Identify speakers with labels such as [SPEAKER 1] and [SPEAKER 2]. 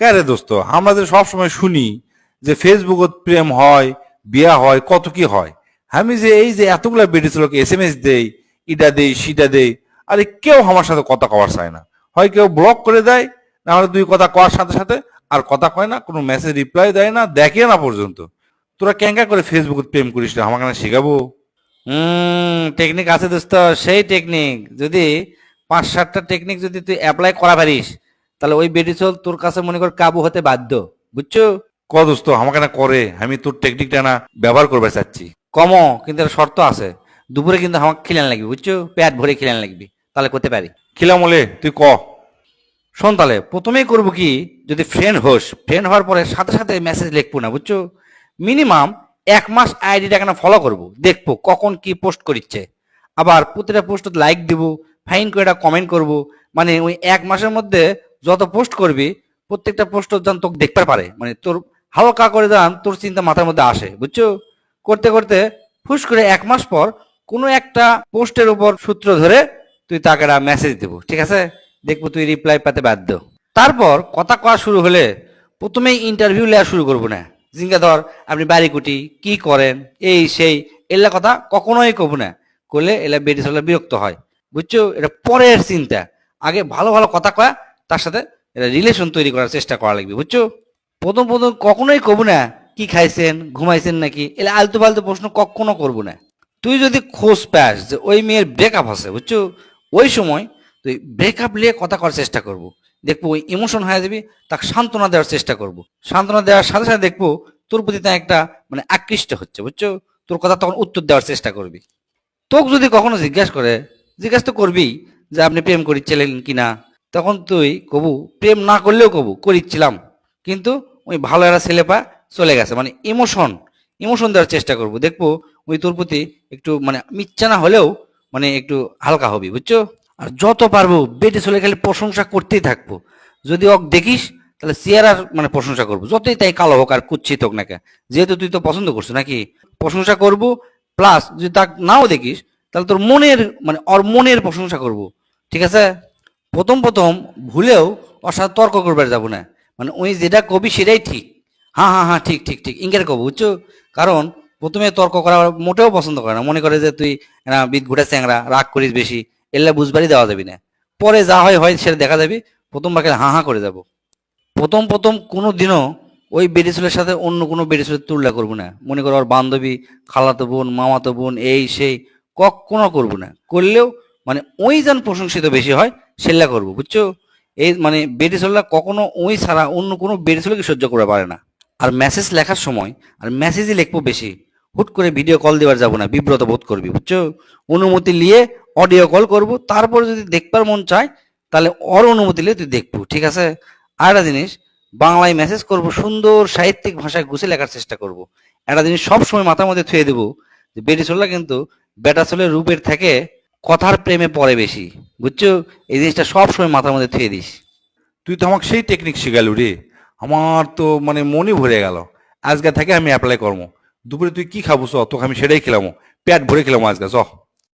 [SPEAKER 1] কে দোস্ত? আমাদের সবসময় শুনি যে ফেসবুকত প্রেম হয়, বিয়া হয়, কত কি হয়। আমি যে এই যে এতগুলা লোকে এস এম এস দেই ইটা দেই সিটা দেই আরে কেউ আমার সাথে কথা কওয়ার চায় না। হয় কেউ ব্লক করে দেয়, না হলে দুই কথা কওয়ার সাথে সাথে আর কথা কয় না, কোনো মেসেজ রিপ্লাই দেয় না, দেখে না পর্যন্ত। তোরা ক্যাঙ্কা করে ফেসবুকত প্রেম করিস না আমাকে না শেখাবো?
[SPEAKER 2] টেকনিক আছে দোস্ত, সেই টেকনিক যদি পাঁচ সাতটা টেকনিক যদি তুই অ্যাপ্লাই করা পারিস তাহলে ওই বেডিসল তোর কাছে মনে কর কাবু হতে বাধ্য বুঝছ?
[SPEAKER 1] ক দোস্ত আমাকে না করে আমি তোর টেকনিকটা না ব্যবহার করবে চাচ্ছি।
[SPEAKER 2] কম কিন্তু একটা শর্ত আছে দুপুরে কিন্তু আমাকে খিলান লাগবে বুঝছ? পেট ভরে খিলান লাগবে তাহলে করতে পারি।
[SPEAKER 1] খিলাম বলে তুই ক?
[SPEAKER 2] শোন তাহলে প্রথমেই করব কি যদি ফ্রেন্ড হোস ফ্রেন্ড হওয়ার পরে সাথে সাথে মেসেজ লিখব না বুঝছ? মিনিমাম এক মাস আইডিটা কেন ফলো করব দেখব কখন কি পোস্ট করিচ্ছে। আবার প্রতিটা পোস্ট লাইক দিব ফাইন করে একটা কমেন্ট করব মানে ওই এক মাসের মধ্যে যত পোস্ট করবি, প্রত্যেকটা পোস্ট যেন তোকে দেখতে পারে। মানে তোর হালকা করে যান তোর চিন্তা মাথার মধ্যে আসে, বুঝছ? করতে করতে ফুস করে এক মাস পর কোনো একটা পোস্টের উপর সূত্র ধরে তুই তাকে মেসেজ দেবো, ঠিক আছে? দেখব তুই রিপ্লাই পেতে বাধ্য। তারপর কথা কওয়া শুরু হলে প্রথমেই ইন্টারভিউ নেওয়া শুরু করব না। জিঙ্গা ধর, আপনি বাড়ি কুটি, কি করেন? এই, সেই এলা কথা কখনোই কব না। করলে এলা বেটি বিরক্ত হয়, বুঝছ? এটা পরের চিন্তা। আগে ভালো ভালো কথা কয়া তার সাথে এটা রিলেশন তৈরি করার চেষ্টা করা লাগবে, বুঝছ? প্রথম প্রথম কখনোই কব না, কি খাইছেন, ঘুমাইছেন নাকি, এলে আলতু ফালতু প্রশ্ন কখনো করব না। তুই যদি খোঁজ পাস যে ওই মেয়ের ব্রেকআপ আছে, বুঝছ? ওই সময় তুই ব্রেকআপ নিয়ে কথা করার চেষ্টা করব। দেখব ওই ইমোশন হয়ে যাবি, তাকে সান্ত্বনা দেওয়ার চেষ্টা করব। সান্ত্বনা দেওয়ার সাথে সাথে দেখব তোর প্রতি তা একটা মানে আকৃষ্ট হচ্ছে, বুঝছ? তোর কথা তখন উত্তর দেওয়ার চেষ্টা করবি। তোকে যদি কখনো জিজ্ঞাসা করে, জিজ্ঞাসা তো করবি যে আপনি প্রেম করিচ্ছিলেন কিনা তখন তুই কবু, প্রেম না করলেও কবু, করিচ্ছিলাম। কিন্তু ওই ভালো একটা ছেলে পা চলে গেছে। মানে ইমোশন ইমোশন দেওয়ার চেষ্টা করব। দেখব ওই তোর প্রতি একটু মানে মিথ্যা না হলেও মানে একটু হালকা হবি, বুঝছ? আর যত পারব বেটে চলে গেলে প্রশংসা করতেই থাকব। যদি ওক দেখিস, তাহলে চেয়ারার মানে প্রশংসা করব। যতই তাই কালো হোক আর কুচ্ছিত হোক না কে যেহেতু তুই তো পছন্দ করছ নাকি? প্রশংসা করব প্লাস যদি তা নাও দেখিস, তাহলে তোর মনের মানে ওর মনের প্রশংসা করব। ঠিক আছে? প্রথম প্রথম ভুলেও ওর সাথে তর্ক করবার যাব না। মানে ওই যেটা কবি সেটাই ঠিক। হ্যাঁ হ্যাঁ হ্যাঁ ঠিক ঠিক ঠিক। ইঙ্গের কবি, বুঝছ? কারণ প্রথমে তর্ক করা মোটেও পছন্দ করে না। মনে করে যে তুই বিদ ঘুরে চ্যাংরা, রাগ করিস বেশি, এলে বুঝবারই দেওয়া যাবি না। পরে যা হয় হয় সেটা দেখা যাবি প্রথম খেলে হাঁ হাঁ করে যাব। প্রথম প্রথম কোনো দিনও ওই বেডিসুলের সাথে অন্য কোনো বেডিসুলের তুলনা করব না। মনে করো ওর বান্ধবী, খালাতো বোন, মামাতো বোন, এই, সেই, কখনো করব না। করলেও মানে ওই যেন প্রশংসিত বেশি হয় সেটা করব, বুঝছ? এই মানে বেডিসোলা কখনো ওই ছাড়া অন্য কোনো বেডিসোলাকে সহ্য করে পারে না। আর মেসেজ লেখার সময়, আর মেসেজই লিখব বেশি। হুট করে ভিডিও কল দেওয়ার যাব না, বিব্রত বোধ করবি, বুঝছ? অনুমতি নিয়ে অডিও কল করব, তারপর যদি দেখবার মন চায়, তাহলে ওর অনুমতি নিয়ে তুই দেখব, ঠিক আছে? আর একটা জিনিস, বাংলায় মেসেজ করব, সুন্দর সাহিত্যিক ভাষায় গুছিয়ে লেখার চেষ্টা করব। একটা জিনিস সব সময় মাথার মধ্যে থুয়ে দেবো, যে বেডিসোলা কিন্তু বেটা বেটাসোলের রূপের থেকে কথার প্রেমে পড়ে বেশি। বুঝছ? এই জিনিসটা সবসময় মাথার মধ্যে থুয়ে দিস।
[SPEAKER 1] তুই তো আমাকে সেই টেকনিক শিখালু রে। আমার তো মানে মনে ভরে গেল। আজকে থেকে আমি অ্যাপ্লাই করব। দুপুরে তুই কি খাব চ? তোকে আমি সেটাই খেলামো প্যাট ভরে খেলাম আজকে, চ।